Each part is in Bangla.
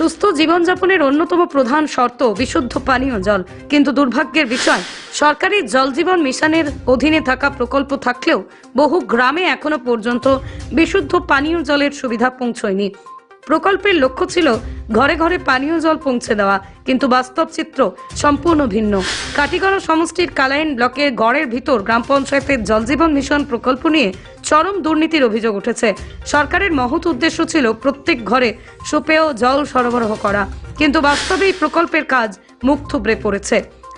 সুস্থ জীবনযাপনের অন্যতম প্রধান শর্ত বিশুদ্ধ পানীয় জল। কিন্তু দুর্ভাগ্যের বিষয়, সরকারি জল জীবন মিশনের অধীনে থাকা প্রকল্প থাকলেও বহু গ্রামে এখনও পর্যন্ত বিশুদ্ধ পানীয় জলের সুবিধা পৌঁছয়নি। প্রকল্পের লক্ষ্য ছিল ঘরে ঘরে পানীয় জল পৌঁছে দেওয়া, কিন্তু বাস্তব চিত্র সম্পূর্ণ ভিন্ন। কাটিগড় সমষ্টির কালাইন ব্লকের গড়ের ভিতর গ্রাম পঞ্চায়েতের জলজীবন মিশন প্রকল্প নিয়ে চরম দুর্নীতির অভিযোগ উঠেছে। সরকারের মহৎ উদ্দেশ্য ছিল প্রত্যেক ঘরে সুপেয় জল সরবরাহ করা, কিন্তু বাস্তবে এই প্রকল্পের কাজ মুখ থুবড়ে পড়েছে।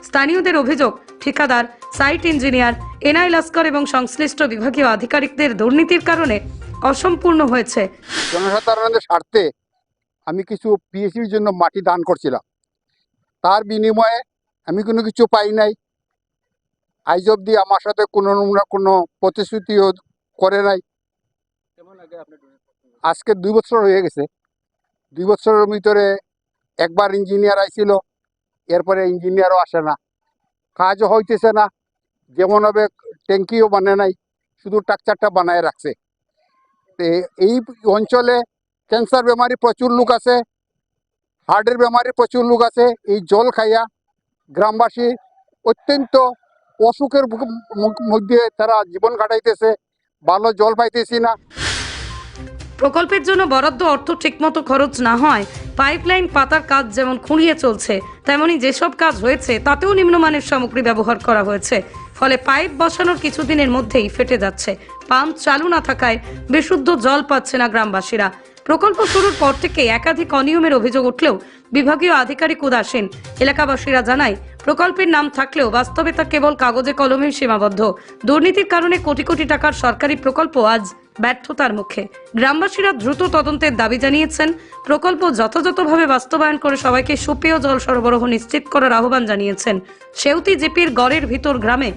স্থানীয়দের অভিযোগ, ঠিকাদার, সাইট ইঞ্জিনিয়ার, এনআই লস্কর এবং সংশ্লিষ্ট বিভাগীয় আধিকারিকদের দুর্নীতির কারণে অসম্পূর্ণ হয়েছে। জনসাধারণের স্বার্থে আমি কিছু পিএইচডির জন্য মাটি দান করছিলাম। তার বিনিময়ে আমি কোনো কিছু পাই নাই। আইজ অব্দি আমার সাথে কোনো না কোনো প্রতিশ্রুতিও করে নাই। আজকে দুই বছর হয়ে গেছে। দুই বছরের ভিতরে একবার ইঞ্জিনিয়ার আইছিল, এরপরে ইঞ্জিনিয়ারও আসে না। কাজও হইতেছে না। যেমন হবে ট্যাঙ্কিও বানে নাই। শুধু টাকচারটা বানায় রাখছে। এই অঞ্চলে ক্যান্সার বেমারি প্রচুর লোক আছে, হার্টের বেমারি প্রচুর লোক আছে, এই জল খাইয়া গ্রামবাসী অত্যন্ত অসুখের মধ্যে তারা জীবন কাটাইতেছে, ভালো জল পাইতেছি না। প্রকল্পের জন্য বরাদ্দ অর্থ ঠিকমতো খরচ না হয়, পাইপলাইন, পাতার কাজ যেমন খুঁড়িয়ে চলছে, তেমনি যেসব কাজ হয়েছে তাতেও নিম্নমানের সামগ্রী ব্যবহার করা হয়েছে, ফলে পাইপ বসানোর কিছুদিনের মধ্যেই ফেটে যাচ্ছে। পাম্প চালু না থাকায় বিশুদ্ধ জল পাচ্ছে না গ্রামবাসীরা। প্রকল্প শুরুর পর থেকে একাধিক অনিয়মের অভিযোগ উঠলেও বিভাগীয় আধিকারিক উদাসীন এলাকাবাসীরা জানায়, প্রকল্পের নাম থাকলেও বাস্তবে তা কেবল কাগজে কলমে সীমাবদ্ধ। দুর্নীতির কারণে কোটি কোটি টাকার সরকারি প্রকল্প আজ ব্যর্থতার মুখে। গ্রামবাসীরা দ্রুত তদন্তের দাবি জানিয়েছেন, প্রকল্প যথাযথভাবে বাস্তবায়ন করে সবাইকে সুপেয় জল সরবরাহ নিশ্চিত করার আহ্বান জানিয়েছেন। সেউতি জিপির গড়ের ভিতর গ্রামে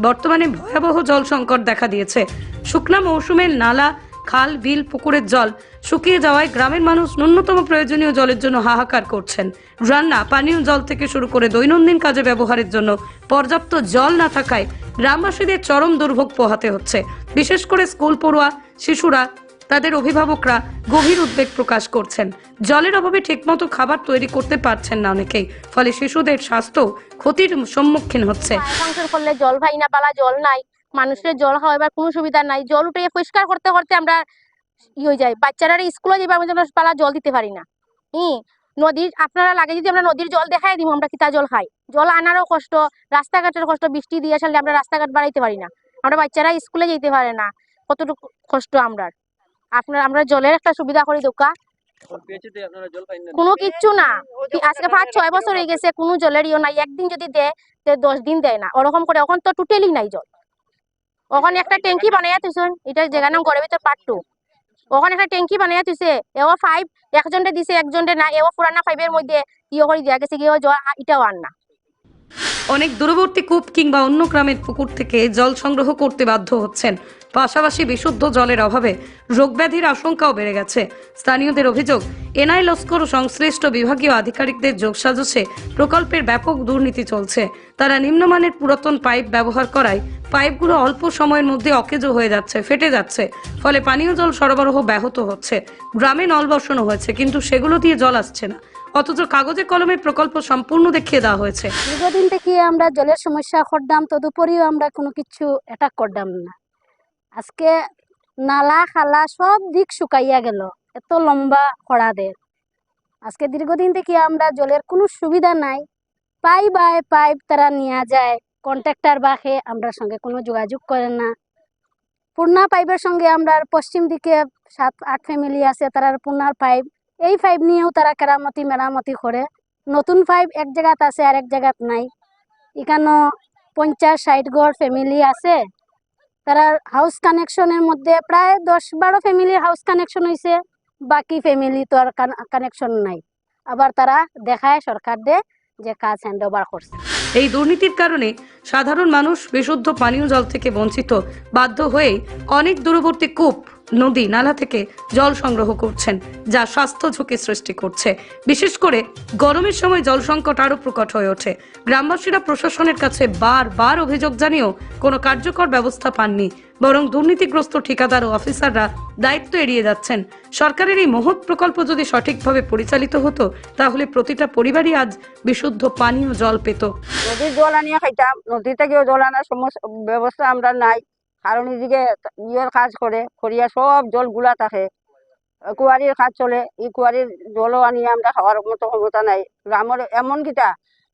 বর্তমানে ভয়াবহ জল সংকট দেখা দিয়েছে। শুকনা মৌসুমে নালা, খাল, বিল, পুকুরের জল শুকিয়ে যাওয়ায় গ্রামের মানুষ ন্যূনতম প্রয়োজনীয় জলের জন্য হাহাকার করছেন। রান্না, পানীয় জল থেকে শুরু করে দৈনন্দিন কাজে ব্যবহারের জন্য পর্যাপ্ত জল না থাকায় গ্রামবাসীদের চরম দুর্ভোগ পোহাতে হচ্ছে। বিশেষ করে স্কুল পড়ুয়া, শিশুরা তাদের অভিভাবকরা গভীর উদ্বেগ প্রকাশ করছেন। জলের অভাবে ঠিকমতো খাবার তৈরি করতে পারছেন না অনেকেই, ফলে শিশুদের স্বাস্থ্য ক্ষতির সম্মুখীন হচ্ছে। করলে জল পাই না, পালা জল নাই। মানুষের জল খাওয়াবার কোনো সুবিধা নাই। জল উঠে পরিষ্কার করতে করতে আমরা ই হয়ে যাই। বাচ্চারা স্কুলে মধ্যে আমরা পালা জল দিতে পারি না। হুম নদীর, আপনারা লাগে যদি আমরা নদীর জল দেখাই দিব আমরা কিতা জল খাই? জল আনারও কষ্ট রাস্তাঘাটের কষ্ট, বৃষ্টি দিয়ে আসলে আমরা রাস্তাঘাট বাড়াইতে পারি না। আমরা বাচ্চারা স্কুলে যেতে পারে না। কতটুকু কষ্ট আমরা আপনার, আমরা জলের একটা সুবিধা করি, দোকা। কোনো কিচ্ছু না। আজকে পাঁচ ছয় বছর হয়ে গেছে, কোনো জলের ইয়ে নাই। একদিন যদি দেয় দশ দিন দেয় না। ওরকম করে এখন তো টোটালি নাই জল। ওখানে একটা ট্যাঙ্কি বানাইয়া তুইছেন এটা জায়গা নাম ঘরের ভিতর পার্ট টু ওখানে একটা ট্যাঙ্কি বানাইয়া তুইছে এও ফাইভ একজনটা দিছে একজনটা না, এও পুরানা ফাইভের মধ্যে ইয়ে করে দেওয়া গেছে, গিয়ে জল এটাও আর না। অনেক দূরবর্তী কূপ কিংবা অন্য গ্রামের পুকুর থেকে জল সংগ্রহ করতে বাধ্য হচ্ছেন। পাশাপাশি বিশুদ্ধ জলের অভাবে রোগব্যাধির আশঙ্কাও বেড়ে গেছে। স্থানীয়দের অভিযোগ, এনআই লস্কর ও সংশ্লিষ্ট বিভাগীয় আধিকারিকদের যোগসাজশে প্রকল্পের ব্যাপক দুর্নীতি চলছে। তারা নিম্নমানের পুরাতন পাইপ ব্যবহার করায় পাইপগুলো অল্প সময়ের মধ্যে অকেজো হয়ে যাচ্ছে, ফেটে যাচ্ছে। ফলে পানীয় জল সরবরাহ ব্যাহত হচ্ছে। গ্রামে নল বসানো হয়েছে, কিন্তু সেগুলো দিয়ে জল আসছে না। অথচ কাগজে কলমে প্রকল্প সম্পূর্ণ দেখিয়ে দেওয়া হয়েছে। দীর্ঘদিন থেকে আমরা জলের সমস্যা করতাম, তদুপরিও আমরা কোনো কিছু অ্যাটাক করতাম না। আজকে নালা, খালা সব দিক শুকাইয়া গেল, এত লম্বা খরাদের আজকে দীর্ঘদিন থেকে আমরা জলের কোনো সুবিধা নাই। পাইপ বাই পাইপ তারা নিয়ে যায় কন্ট্রাক্টর বাখে আমরা সঙ্গে কোনো যোগাযোগ করে না। পূর্ণা পাইপের সঙ্গে আমরা পশ্চিম দিকে সাত আট ফ্যামিলি আছে, তারার পূর্ণার পাইপ এই পাইপ নিয়েও তারা কেরামতি, মেরামতি করে। নতুন পাইপ এক জায়গাত আছে আর এক জায়গাত নাই। এখানে পঞ্চাশ, ষাট ঘর ফ্যামিলি আছে। তারা হাউস কানেকশনের মধ্যে প্রায় দশ, বারো ফ্যামিলির হাউস কানেকশন হয়েছে বাকি ফ্যামিলি তো আর কানেকশন নাই। আবার তারা দেখায় সরকার দে যে কাজ হ্যান্ড ওভার করছে। এই দুর্নীতির কারণে সাধারণ মানুষ বিশুদ্ধ পানীয় জল থেকে বঞ্চিত, বাধ্য হয়ে অনেক দূরবর্তী কূপ নদী নালা থেকে জল সংগ্রহ করছেন, যা স্বাস্থ্য ঝুঁকি সৃষ্টি করছে। বিশেষ করে গরমের সময় জল সংকট আরও প্রকট হয়ে ওঠে। গ্রামবাসীরা প্রশাসনের কাছে বারবার অভিযোগ জানিয়েও কোনো কার্যকর ব্যবস্থা পাননি, বরং দুর্নীতিগ্রস্ত ঠিকাদার ও অফিসাররা দায়িত্ব এড়িয়ে যাচ্ছেন। সরকারের এই মহৎ প্রকল্প যদি সঠিকভাবে পরিচালিত হতো, তাহলে প্রতিটা পরিবারই আজ বিশুদ্ধ পানীয় জল পেত। নদীর জল আনিয়ে খাইতাম নদী থেকেও জল আনার সমস্যা ব্যবস্থা আমরা নাই। কারণ এদিকে ইয়ের কাজ করে খরিয়া সব জলগুলা থাকে। কুয়ারির কাজ চলে এই কুয়ারির জলও আনিয়ে আমরা খাওয়ার মতো ক্ষমতা নাই। গ্রামের এমন কিটা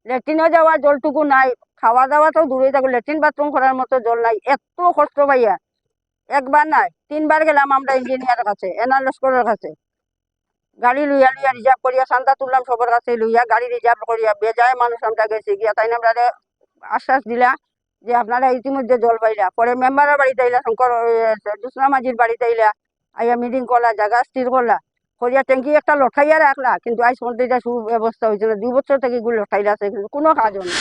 লেট্রিনে যাওয়ার জলটুকু নাই খাওয়া দাওয়া তো দূরে থাকো লেট্রিন বাথরুম করার মতো জল নাই এত কষ্ট পাইয়া। একবার নাই, তিনবার গেলাম আমরা ইঞ্জিনিয়ারের কাছে এনার লস্করের কাছে। গাড়ি লইয়া লইয়া রিজার্ভ করিয়া চান্দা তুললাম সবার কাছে লইয়া, গাড়ি রিজার্ভ করিয়া, বেজায় মানুষ আমরা গেছি গিয়া, তাই আমরা আশ্বাস দিলা। যে আপনারা ইতিমধ্যে জল পাইলা। পরে মেম্বারের বাড়িতে আইলা, শঙ্কর দুসরা মাঝির বাড়িতে আইলা। আইয়া মিটিং করলা, জায়গা স্থির করলা। করিয়া ট্যাঙ্কি একটা লঠাইয়া রাখলা, কিন্তু আজ পর্যন্ত সুব্যবস্থা হয়েছিল দুই বছর থেকে এগুলো লঠাইলা আছে, কিন্তু কোনো কাজও নেই।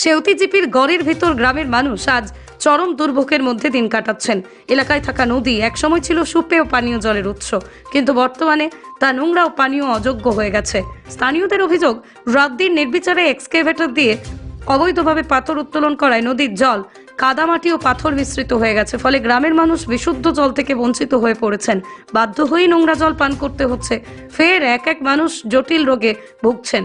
সেউতি জিপির গড়ের ভিতর গ্রামের মানুষ আজ চরম দুর্ভোগের মধ্যে দিন কাটাচ্ছেন। এলাকায় থাকা নদী একসময় ছিল সুপেয় পানীয় জলের উৎস, কিন্তু বর্তমানে তা নোংরা ও পানীয় অযোগ্য হয়ে গেছে। স্থানীয়দের অভিযোগ রাত দিন নির্বিচারে এক্সকেভেটর দিয়ে অবৈধভাবে পাথর উত্তোলন করায় নদীর জল, কাদামাটি ও পাথর মিশ্রিত হয়ে গেছে, ফলে গ্রামের মানুষ বিশুদ্ধ জল থেকে বঞ্চিত হয়ে পড়েছেন। বাধ্য হয়েই নোংরা জল পান করতে হচ্ছে। ফের এক এক মানুষ জটিল রোগে ভুগছেন।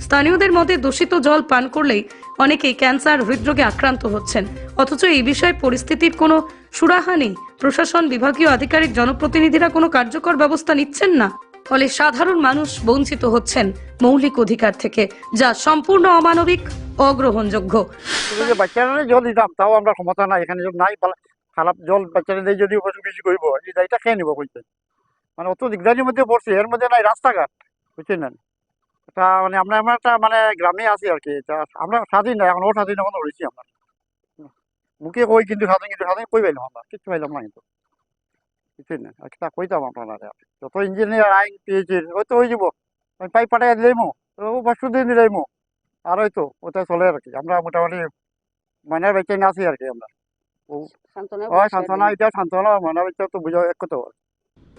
স্থানীয়দের মতে দূষিত জল পান করলেই অনেকেই ক্যান্সার, হৃদরোগে আক্রান্ত হচ্ছেন। অথচ এই বিষয়ে পরিস্থিতির কোনো সুরাহা নেই। প্রশাসন, বিভাগীয় আধিকারিক, জনপ্রতিনিধিরা কোনো কার্যকর ব্যবস্থা নিচ্ছেন না। ফলে সাধারণ মানুষ বঞ্চিত হচ্ছেন মৌলিক অধিকার থেকে, যা সম্পূর্ণ অমানবিক, অগ্রহণযোগ্য। বাচ্চারা জল দিতাম, তাও আমরা ক্ষমতা নাই, এখানে জল নাই খারাপ জল বাচ্চারা যদি উপযোগ করব দায়টা খেয়ে নিবো বুঝছেন মানে অত দিগদারির মধ্যে পড়ছি, এর মধ্যে নাই রাস্তাঘাট, বুঝছেন না? এটা মানে আমরা আমরা একটা মানে গ্রামে আছি আর কি তা আমরা স্বাধীন নাই, এখন ও স্বাধীন এখন রয়েছি আমরা। মুখে কই কিন্তু স্বাধীন কিন্তু স্বাধীন কই পাইলাম আমরা, কিচ্ছু পাইলাম না কিন্তু। বুঝছেন না একটা কইতাম আপনারা যত ইঞ্জিনিয়ার আইন পেয়েছে ওই তো হয়ে যাব। আমি পাইপ পাঠাই দিলাইমো ও বস্তু দিয়ে দিলাইমো। আর ওই তো ওটা চলে আর কি। আমরা মোটামুটি ময়নার বেঁচে আছি আর কি আমরা? সান্ত্বনা এটা সান্ত্বনা ময়নার বেঁচে তো বুঝা এক কথা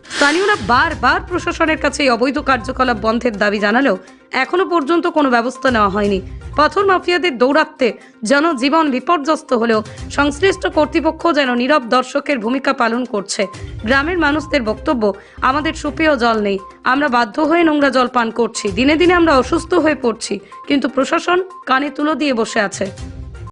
স্থানীয়রা বারবার প্রশাসনের কাছে এই অবৈধ কার্যকলাপ বন্ধের দাবি জানালেও এখনও পর্যন্ত কোনো ব্যবস্থা নেওয়া হয়নি। পাথর মাফিয়াদের দৌরাত্মে যেন জীবন বিপর্যস্ত হলেও সংশ্লিষ্ট কর্তৃপক্ষ যেন নীরব দর্শকের ভূমিকা পালন করছে। গ্রামের মানুষদের বক্তব্য, আমাদের সুপেয় জল নেই। আমরা বাধ্য হয়ে নোংরা জল পান করছি। দিনে দিনে আমরা অসুস্থ হয়ে পড়ছি। কিন্তু প্রশাসন কানে তুলো দিয়ে বসে আছে।